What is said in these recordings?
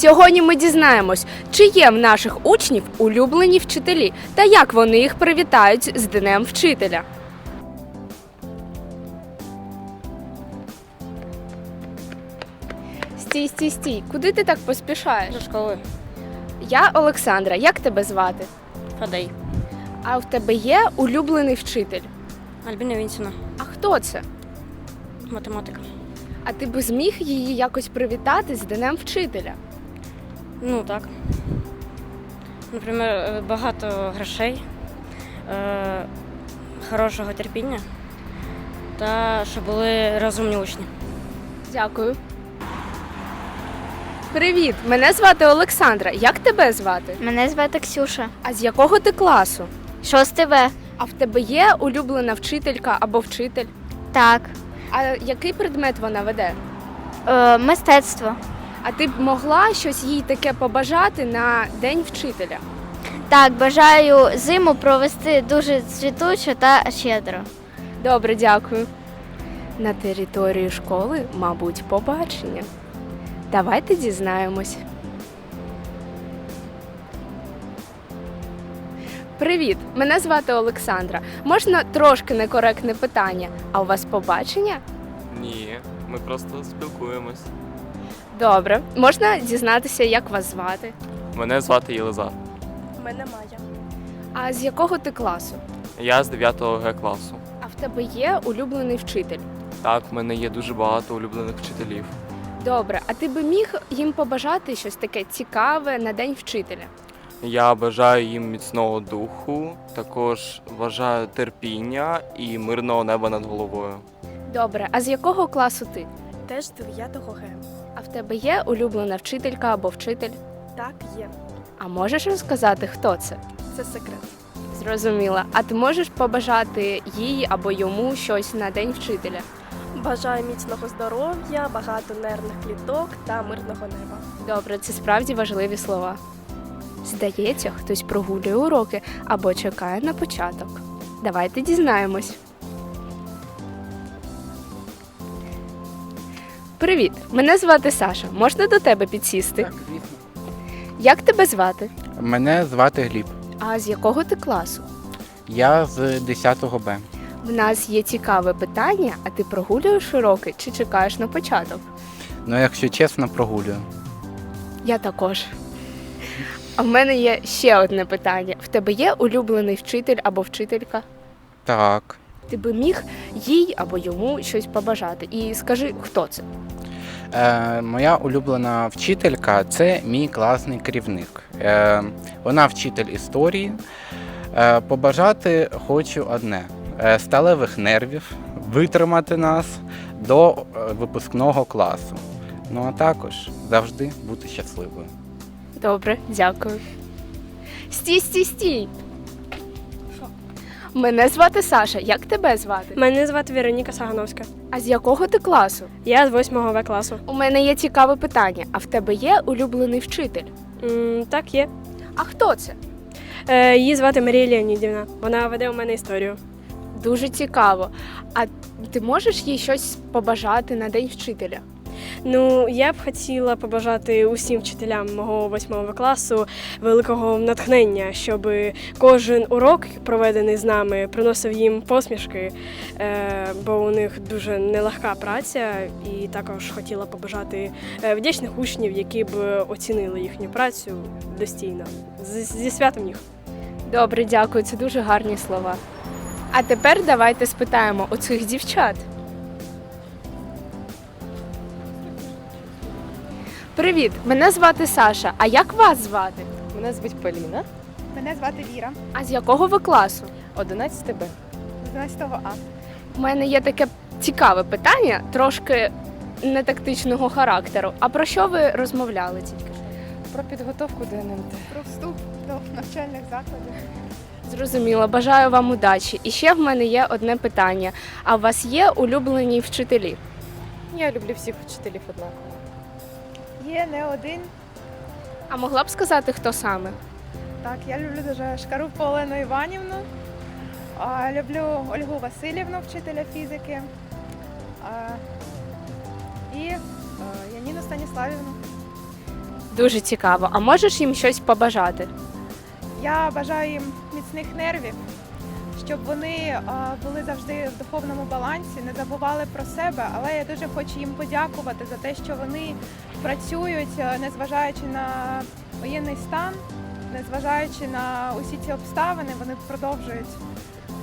Сьогодні ми дізнаємось, чи є в наших учнів улюблені вчителі та як вони їх привітають з Днем вчителя. Стій, стій, стій. Куди ти так поспішаєш? До школи. Я Олександра. Як тебе звати? Фадей. А в тебе є улюблений вчитель? Альбіна Вінсіна. А хто це? Математика. А ти би зміг її якось привітати з Днем вчителя? Ну так. Наприклад, е, багато грошей, е, хорошого терпіння та щоб були розумні учні. Дякую. Привіт! Мене звати Олександра. Як тебе звати? Мене звати Ксюша. А з якого ти класу? Шосте В. А в тебе є улюблена вчителька або вчитель? Так. А який предмет вона веде? Е, мистецтво. А ти б могла щось їй таке побажати на День вчителя? Так, бажаю зиму провести дуже цвітучо та щедро. Добре, дякую. На території школи, мабуть, побачення. Давайте дізнаємось. Привіт! Мене звати Олександра. Можна трошки некоректне питання. А у вас побачення? Ні, ми просто спілкуємось. Добре. Можна дізнатися, як вас звати? Мене звати Єлизар. Мене Майя. А з якого ти класу? Я з 9 Г класу. А в тебе є улюблений вчитель? Так, в мене є дуже багато улюблених вчителів. Добре, а ти би міг їм побажати щось таке цікаве на День вчителя? Я бажаю їм міцного духу, також бажаю терпіння і мирного неба над головою. Добре, а з якого класу ти? Теж з 9 Г. А в тебе є улюблена вчителька або вчитель? Так, є. А можеш розказати, хто це? Це секрет. Зрозуміла. А ти можеш побажати їй або йому щось на день вчителя? Бажаю міцного здоров'я, багато нервних кліток та мирного неба. Добре, це справді важливі слова. Здається, хтось прогулює уроки або чекає на початок. Давайте дізнаємось. Привіт! Мене звати Саша. Можна до тебе підсісти? Так, звісно. Як тебе звати? Мене звати Гліб. А з якого ти класу? Я з 10 Б. В нас є цікаве питання, а ти прогулюєш уроки чи чекаєш на початок? Ну, якщо чесно, прогулюю. Я також. А в мене є ще одне питання. В тебе є улюблений вчитель або вчителька? Так. Ти би міг їй або йому щось побажати. І скажи, хто це? Е, моя улюблена вчителька це мій класний керівник. Е, вона вчитель історії. Е, побажати хочу одне: е, сталевих нервів, витримати нас до е, випускного класу. Ну а також завжди бути щасливою. Добре, дякую. Стій, стій, стій. Мене звати Саша. Як тебе звати? Мене звати Вероніка Сагановська. А з якого ти класу? Я з 8 В класу. У мене є цікаве питання. А в тебе є улюблений вчитель? М, так, є. А хто це? Е, її звати Марія Леонідівна. Вона веде у мене історію. Дуже цікаво. А ти можеш їй щось побажати на день вчителя? Ну, я б хотіла побажати усім вчителям мого 8 В класу великого натхнення, щоб кожен урок, проведений з нами, приносив їм посмішки, е, бо у них дуже нелегка праця. І також хотіла побажати е, вдячних учнів, які б оцінили їхню працю достійно. Зі святом їх. Добре, дякую, це дуже гарні слова. А тепер давайте спитаємо у цих дівчат. Привіт, мене звати Саша. А як вас звати? Мене звуть Поліна, Мене звати Віра, А з якого ви класу? 11 Б. з 11 А. У мене є таке цікаве питання, трошки не тактичного характеру. А про що ви розмовляли тільки? що? Про підготовку до НМТ. Про вступ до навчальних закладів. Зрозуміло, бажаю вам удачі. І ще в мене є одне питання. А у вас є улюблені вчителі? Я люблю всіх вчителів однаково. Є не один. А могла б сказати, хто саме? Так, я люблю дуже Шкарупу Олену Іванівну. А, люблю Ольгу Васильівну, вчителя фізики. А, і а, Яніну Станіславівну. Дуже цікаво. А можеш їм щось побажати? Я бажаю їм міцних нервів, щоб вони а, були завжди в духовному балансі, не забували про себе. Але я дуже хочу їм подякувати за те, що вони працюють, е, незважаючи на воєнний стан, незважаючи на усі ці обставини, вони продовжують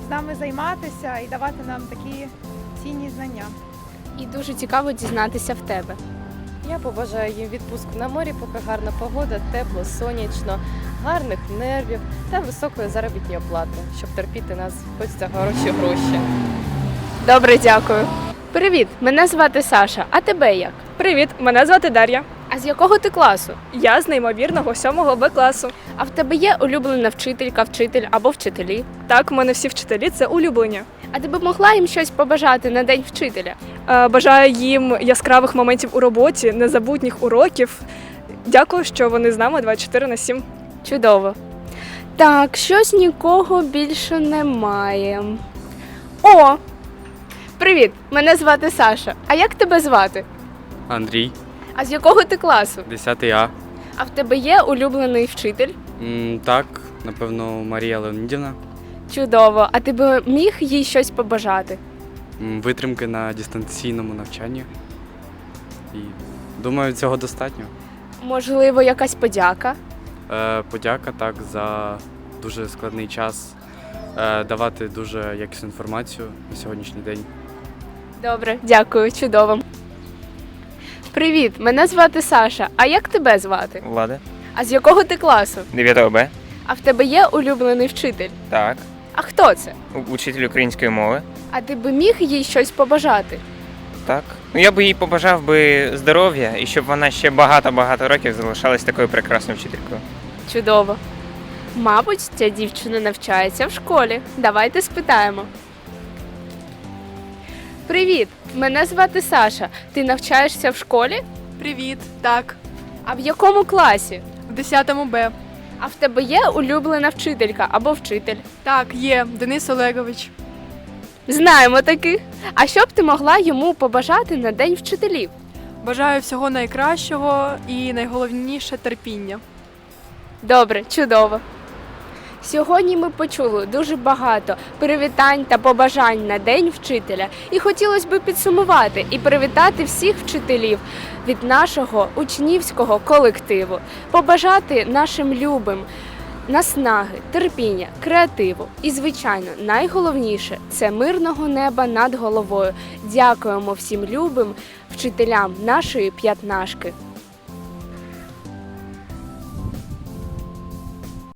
з нами займатися і давати нам такі цінні знання. І дуже цікаво дізнатися в тебе. Я побажаю їм відпустку на морі, поки гарна погода, тепло, сонячно, гарних нервів та високої заробітної плати, щоб терпіти нас хоч за хороші гроші. Добре, дякую. Привіт, мене звати Саша. А тебе як? Привіт, мене звати Дар'я. А з якого ти класу? Я з неймовірного 7 Б класу. А в тебе є улюблена вчителька, вчитель або вчителі? Так, у мене всі вчителі це улюблення. А ти б могла їм щось побажати на день вчителя? Е, Бажаю їм яскравих моментів у роботі, незабутніх уроків. Дякую, що вони з нами 24 на 7. Чудово. Так, щось нікого більше немає. О! Привіт! Мене звати Саша. А як тебе звати? Андрій, А з якого ти класу? 10 А. А в тебе є улюблений вчитель? М, Так, напевно, Марія Леонідівна. Чудово. А ти би міг їй щось побажати? М, Витримки на дистанційному навчанні. І думаю, цього достатньо. Можливо, якась подяка? Е, Подяка так за дуже складний час. е, Давати дуже якісну інформацію на сьогоднішній день. Добре, дякую, чудово. Привіт, мене звати Саша. А як тебе звати? Влада. А з якого ти класу? 9 Б. А в тебе є улюблений вчитель? Так. А хто це? Учитель української мови. А ти би міг їй щось побажати? Так. Ну я би їй побажав би здоров'я і щоб вона ще багато-багато років залишалась такою прекрасною вчителькою. Чудово. Мабуть, ця дівчина навчається в школі. Давайте спитаємо. Привіт! Мене звати Саша. Ти навчаєшся в школі? Привіт, так, А в якому класі? в 10 Б. А в тебе є улюблена вчителька або вчитель? Так, є Денис Олегович. Знаємо таких. А що б ти могла йому побажати на День вчителів? Бажаю всього найкращого і найголовніше терпіння. Добре, чудово. Сьогодні ми почули дуже багато привітань та побажань на День вчителя. І хотілося б підсумувати і привітати всіх вчителів від нашого учнівського колективу, побажати нашим любим наснаги, терпіння, креативу. І, звичайно, найголовніше це мирного неба над головою. Дякуємо всім любим вчителям нашої п'ятнашки.